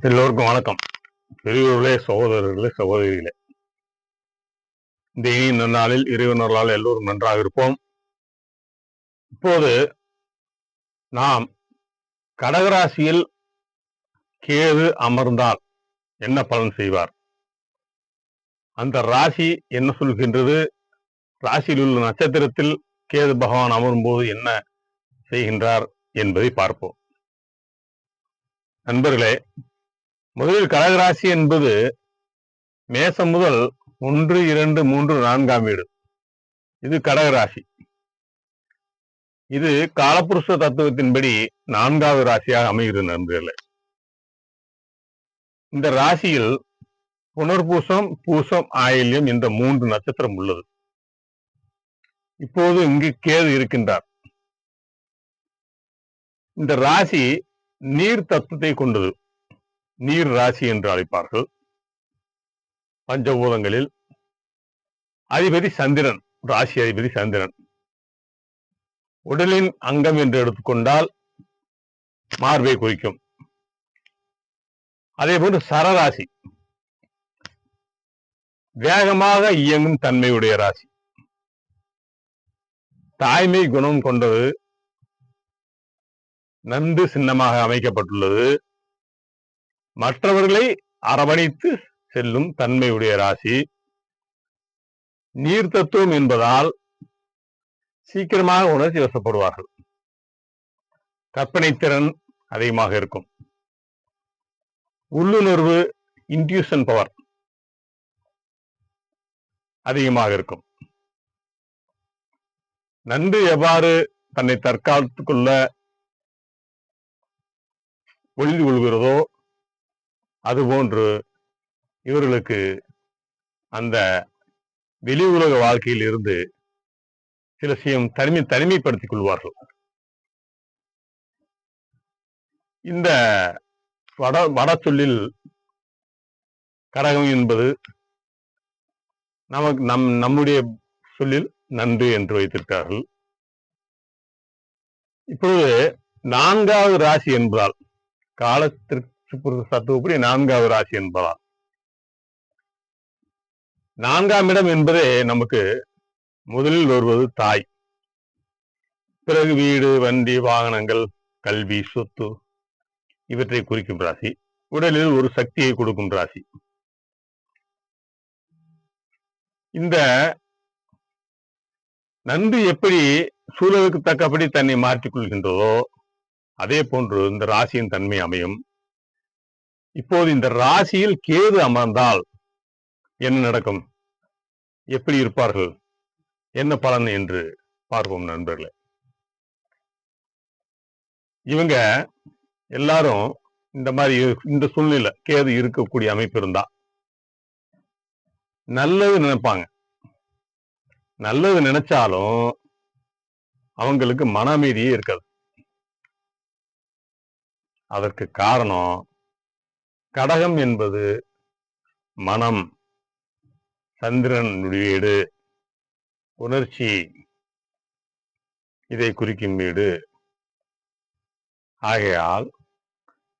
எல்லோருக்கும் வணக்கம். பெரியவர்களே சகோதரர்களே சகோதரிகளே. இந்த இனிய நாளில் இறைவனர்களால் எல்லோரும் நன்றாக இருப்போம். இப்போது நாம் கடகராசியில் கேது அமர்ந்தால் என்ன பலன் செய்வார்? அந்த ராசி என்ன சொல்கின்றது? ராசியில் உள்ள நட்சத்திரத்தில் கேது பகவான் அமரும்போது என்ன செய்கின்றார் என்பதை பார்ப்போம். நண்பர்களே முதலில் கடகராசி என்பது மேசம் முதல் ஒன்று இரண்டு மூன்று நான்காம் வீடு. இது கடகராசி. இது காலப்புருஷ தத்துவத்தின்படி நான்காவது ராசியாக அமைகிறது நண்பர்களே. இந்த ராசியில் புனர்பூசம் பூசம் ஆயில்யம் இந்த மூன்று நட்சத்திரம் உள்ளது. இப்போது இங்கு கேது இருக்கின்றார். இந்த ராசி நீர் தத்துவத்தை கொண்டது. நீர் ராசி என்று அழைப்பார்கள். பஞ்சபூதங்களில் அதிபதி சந்திரன் ராசி அதிபதி சந்திரன். உடலின் அங்கம் என்று எடுத்துக்கொண்டால் மார்பை குறிக்கும். அதே போன்று சரராசி. வேகமாக இயங்கும் தன்மையுடைய ராசி. தாய்மை குணம் கொண்டது நந்து சின்னமாக அமைக்கப்பட்டுள்ளது. மற்றவர்களை அரவணைத்து செல்லும் தன்மையுடைய ராசி. நீர் தத்துவம் என்பதால் சீக்கிரமாக உணர்ச்சி வசப்படுவார்கள். கற்பனை திறன் அதிகமாக இருக்கும். உள்ளுணர்வு இன்டியூஷன் பவர் அதிகமாக இருக்கும். நன்கு எவ்வாறு தன்னை தற்காலத்துக்குள்ள ஒளிந்து கொள்கிறதோ அதுபோன்று இவர்களுக்கு அந்த வெளி உலக வாழ்க்கையில் இருந்து சில விஷயம் தனிமை தனிமைப்படுத்திக் கொள்வார்கள். இந்த வட வட சொல்லில் கடகம் என்பது நமக்கு நம் நம்முடைய சொல்லில் நன்று என்று வைத்திருக்கார்கள் இப்பொழுது நான்காவது ராசி என்பதால் காலத்திற்கு சத்துவப்படி நான்காவது ராசி என்பதால். நான்காம் இடம் என்பதே நமக்கு முதலில் வருவது தாய். பிறகு வீடு வண்டி வாகனங்கள் கல்வி சொத்து இவற்றை குறிக்கும் ராசி. உடலில் ஒரு சக்தியை கொடுக்கும் ராசி. இந்த நன்றி எப்படி சூழலுக்கு தக்கபடி தன்னை மாற்றிக் கொள்கின்றதோ அதே போன்று இந்த ராசியின் தன்மை அமையும். இப்போது இந்த ராசியில் கேது அமர்ந்தால் என்ன நடக்கும்? எப்படி இருப்பார்கள்? என்ன பலன் என்று பார்ப்போம் நண்பர்களே. இவங்க எல்லாரும் இந்த மாதிரி இந்த சூழ்நிலை கேது இருக்கக்கூடிய அமைப்பு இருந்தா நல்லது நினைப்பாங்க. நல்லது நினைச்சாலும் அவங்களுக்கு மன அமைதியே இருக்காது. அதற்கு காரணம் கடகம் என்பது மனம். சந்திரன் வீடு உணர்ச்சி. இதை குறிக்கும் வீடு. ஆகையால்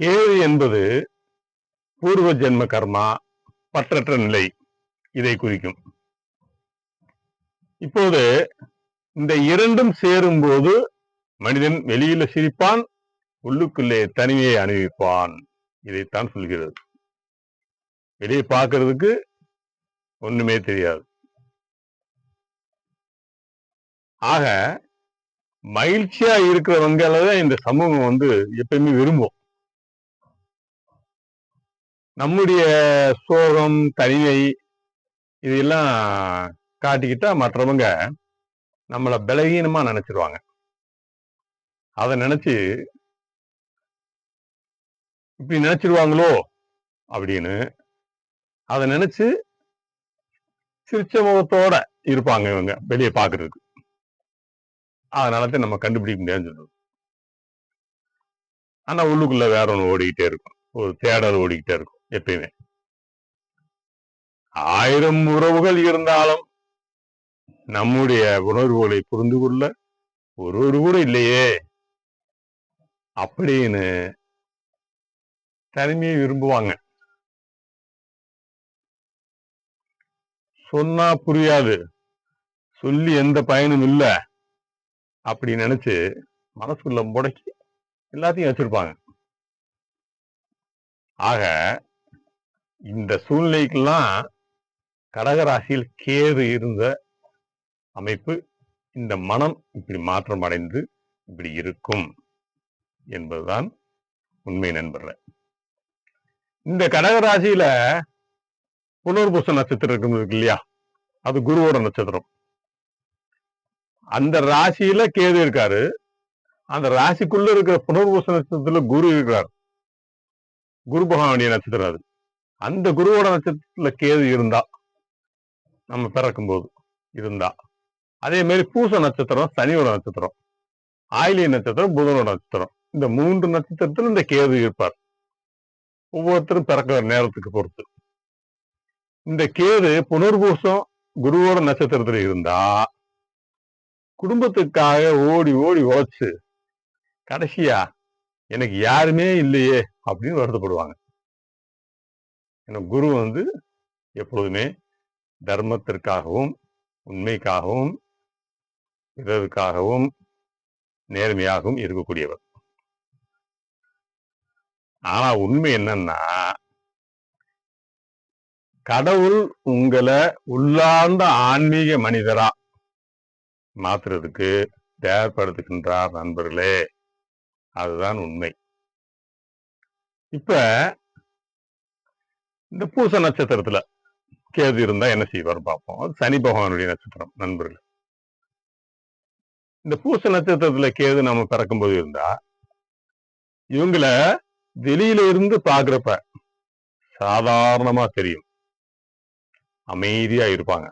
கேது என்பது பூர்வ ஜென்ம கர்மா பற்றற்ற நிலை. இதை குறிக்கும். இப்போது இந்த இரண்டும் சேரும் போது மனிதன் வெளியில சிரிப்பான் உள்ளுக்குள்ளே தனிமையை அணிவிப்பான் இதைத்தான் சொல்கிறது. வெளியே பார்க்கறதுக்கு ஒண்ணுமே தெரியாது. ஆக மகிழ்ச்சியா இருக்கிறவங்களதான் இந்த சமூகம் வந்து எப்பயுமே விரும்பும். நம்முடைய சோகம் தனிமை இதெல்லாம் காட்டிக்கிட்டா மற்றவங்க நம்மளை பலகீனமா நினைச்சிருவாங்க. அதை நினைச்சு இப்படி நினைச்சிருவாங்களோ அப்படின்னு அதை நினைச்சு சிரிச்ச முகத்தோட இருப்பாங்க இவங்க வெளியே பாக்குறதுக்கு. அதனால தான் நம்ம கண்டுபிடிக்க முடியாதுன்னு சொல்லுவோம் ஆனா உள்ளுக்குள்ள வேற ஒண்ணு ஓடிக்கிட்டே இருக்கும். ஒரு தேடல் ஓடிக்கிட்டே இருக்கும் எப்பயுமே. ஆயிரம் உறவுகள் இருந்தாலும் நம்முடைய உணர்வுகளை புரிந்து கொள்ள ஒரு ஒரு கூட இல்லையே அப்படின்னு தனிமையை விரும்புவாங்க. சொன்னா புரியாது. சொல்லி எந்த பயனும் இல்ல. அப்படி நினைச்சு மனசுக்குள்ள முடக்கி எல்லாத்தையும் வச்சிருப்பாங்க. ஆக இந்த சூழ்நிலைக்கெல்லாம் கடகராசியில் கேது இருந்த அமைப்பு இந்த மனம் இப்படி மாற்றம் அடைந்து இப்படி இருக்கும் என்பதுதான் உண்மை நண்பர்களே. இந்த கடகராசியில புனர்பூச நட்சத்திரம் இருக்கும் இருக்கு இல்லையா? அது குருவோட நட்சத்திரம். அந்த ராசியில கேது இருக்காரு. அந்த ராசிக்குள்ள இருக்கிற புனர்பூச நட்சத்திரத்துல குரு இருக்கிறார். குரு பகவானுடைய நட்சத்திரம் அது. அந்த குருவோட நட்சத்திரத்துல கேது இருந்தா நம்ம பிறக்கும் போது இருந்தா. அதே மாதிரி பூச நட்சத்திரம் சனியோட நட்சத்திரம் ஆயிலிய நட்சத்திரம் புதனோட நட்சத்திரம். இந்த மூன்று நட்சத்திரத்துல இந்த கேது இருப்பார். ஒவ்வொருத்தரும் பிறக்கிற நேரத்துக்கு பொறுத்து. இந்த கேது புனர்பூசம் குருவோட நட்சத்திரத்துல இருந்தா குடும்பத்துக்காக ஓடி ஓடி உழைச்சு கடைசியா எனக்கு யாருமே இல்லையே அப்படின்னு வருத்தப்படுவாங்க. ஏன்னா குரு வந்து எப்பொழுதுமே தர்மத்திற்காகவும் உண்மைக்காகவும் பிறருக்காகவும் நேர்மையாகவும் இருக்கக்கூடியவர். ஆனா உண்மை என்னன்னா கடவுள் உங்களை உள்ளார்ந்த ஆன்மீக மனிதரா மாத்துறதுக்கு தேவைப்படுத்துகின்றார் நண்பர்களே. அதுதான் உண்மை. இப்ப இந்த பூச நட்சத்திரத்துல கேது இருந்தா என்ன செய்வார் பார்ப்போம். அது சனி பகவானுடைய நட்சத்திரம் நண்பர்கள். இந்த பூச நட்சத்திரத்துல கேது நம்ம பிறக்கும்போது இருந்தா இவங்கள வெளியில இருந்து பாக்குறப்ப சாதாரணமா தெரியும். அமைதியா இருப்பாங்க.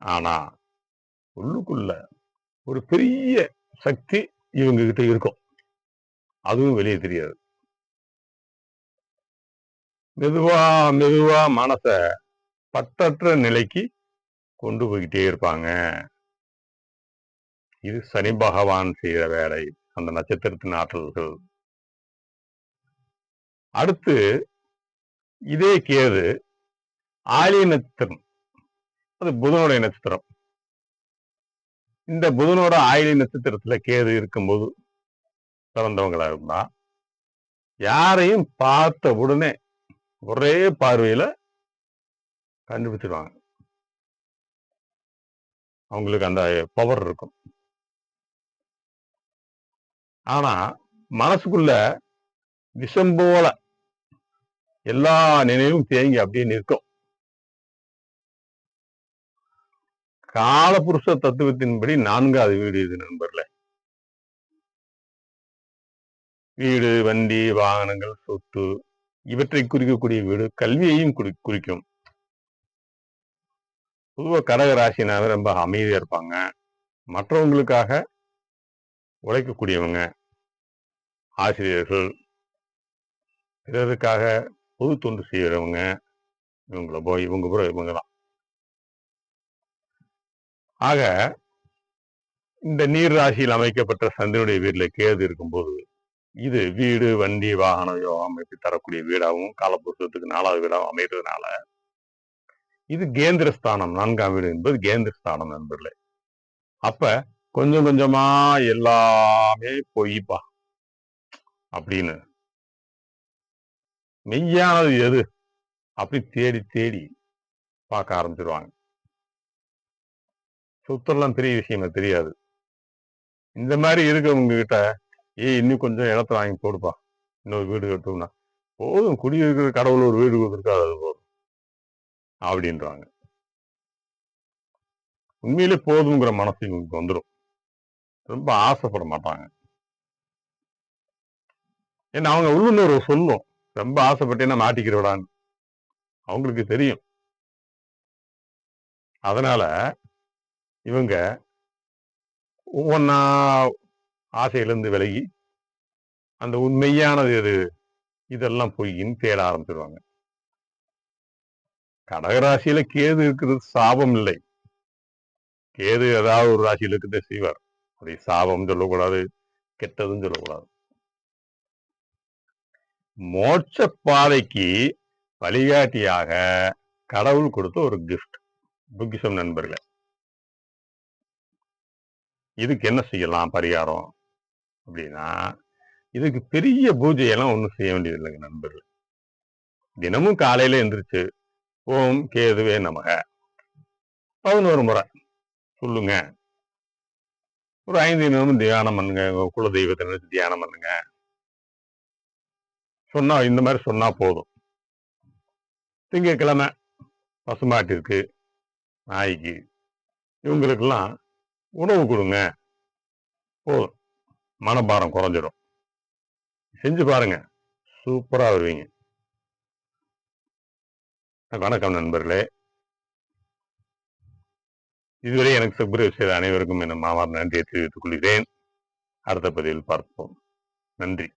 ஆனா உள்ளுக்குள்ள ஒரு பெரிய சக்தி இவங்க கிட்ட இருக்கும். அதுவும் வெளியே தெரியாது. மெதுவா மெதுவா மனச பற்றற்ற நிலைக்கு கொண்டு போய்கிட்டே இருப்பாங்க. இது சனி பகவான் செய்த வேலை. அந்த நட்சத்திரத்தின் ஆற்றல்கள் அடுத்து இதே கேது ஆலிய நட்சத்திரம். அது புதனுடைய நட்சத்திரம். இந்த புதனோட ஆயிலி நட்சத்திரத்துல கேது இருக்கும்போது பிறந்தவங்களா இருந்தா யாரையும் பார்த்த உடனே ஒரே பார்வையில கண்டுபிடிச்சிருவாங்க. அவங்களுக்கு அந்த பவர் இருக்கும். ஆனா மனசுக்குள்ள விஷம் போல எல்லா நினைவும் தேங்கி அப்படியே நிற்கும். காலபுருஷ தத்துவத்தின்படி நான்காவது வீடு இது நண்பர்ல வீடு வண்டி வாகனங்கள் சொத்து இவற்றை குறிக்கக்கூடிய வீடு கல்வியையும் குறி- குறிக்கும். பொதுவா கடக ராசினாவே ரொம்ப அமைதியா இருப்பாங்க. மற்றவங்களுக்காக உழைக்கக்கூடியவங்க ஆசிரியர்கள் பிறருக்காக பொது தொண்டு செய்யறவங்க இவங்கள போய் இவங்க கூட இவங்க தான். ஆக இந்த நீர் ராசியில் அமைக்கப்பட்ட சந்திரனுடைய வீட்டில் கேது இருக்கும்போது இது வீடு வண்டி வாகன யோகம் அமைப்பு தரக்கூடிய வீடாகவும் காலப்புருஷத்துக்கு நாலாவது வீடாகவும் அமைகிறதுனால இது கேந்திர ஸ்தானம் நான்காம் வீடு என்பது கேந்திர ஸ்தானம் நண்பர்களே. அப்ப கொஞ்சம் கொஞ்சமா எல்லாமே பொய்ப்பா அப்படின்னு மெய்யானது எது? அப்படி தேடி தேடி பார்க்க ஆரம்பிச்சிருவாங்க. சொத்தெல்லாம் பெரிய விஷயம் தெரியாது. இந்த மாதிரி இருக்கவங்க கிட்ட ஏய் இன்னும் கொஞ்சம் இடத்த வாங்கி போடுப்பா. இன்னொரு வீடு கட்டும்னா. போதும் குடியிருக்கிற கடவுள் ஒரு வீடு கொடுத்துருக்காரு அது போதும். அப்படின்றாங்க. உண்மையிலே போதுங்கிற மனசு இவங்களுக்கு வந்துடும் ரொம்ப ஆசைப்பட மாட்டாங்க. ஏன்னா அவங்க உள்ளுணர்வு சொல்லும். ரொம்ப ஆசைப்பட்டேன்னா மாட்டிக்கிறவிடான்னு அவங்களுக்கு தெரியும். அதனால இவங்க ஒவ்வொன்னா ஆசையிலிருந்து விலகி அந்த உண்மையானது எது? இதெல்லாம் பொய்ன்னு தேட ஆரம்பிச்சிருவாங்க. கடகராசியில கேது இருக்கிறது சாபம் இல்லை. கேது ஏதாவது ஒரு ராசியில இருக்கிறத செய்வார். அதை சாபம் சொல்லக்கூடாது கெட்டதுன்னு சொல்லக்கூடாது. மோட்ச பாதைக்கு வழிகாட்டியாக கடவுள் கொடுத்த ஒரு கிஃப்ட் புக்கிசம் நண்பர்களே. இதுக்கு என்ன செய்யலாம் பரிகாரம்? அப்படின்னா இதுக்கு பெரிய பூஜையெல்லாம் ஒன்றும் செய்ய வேண்டியது இல்லைங்க நண்பர்கள். தினமும் காலையில எந்திரிச்சு ஓம் கேதுவே நமக. பதினோரு முறை. சொல்லுங்க. ஒரு ஐந்து நிமிடம் தியானம் பண்ணுங்க. குல தெய்வத்தை நினைச்சு தியானம் பண்ணுங்க. சொன்னா இந்த மாதிரி சொன்னா போதும். திங்கக்கிழமை பசுமாட்டிற்கு நாய்க்கு இவங்களுக்கெல்லாம் உணவு கொடுங்க. போதும். மனபாரம் குறைஞ்சிடும் செஞ்சு பாருங்க. சூப்பரா வருவீங்க. வணக்கம் நண்பர்களே. இதுவரை எனக்கு சப்ஸ்கிரைப் செய்த அனைவருக்கும் என் மாமார் நன்றியை தெரிவித்துக் கொள்கிறேன். அடுத்த பதிவில் பார்ப்போம். நன்றி.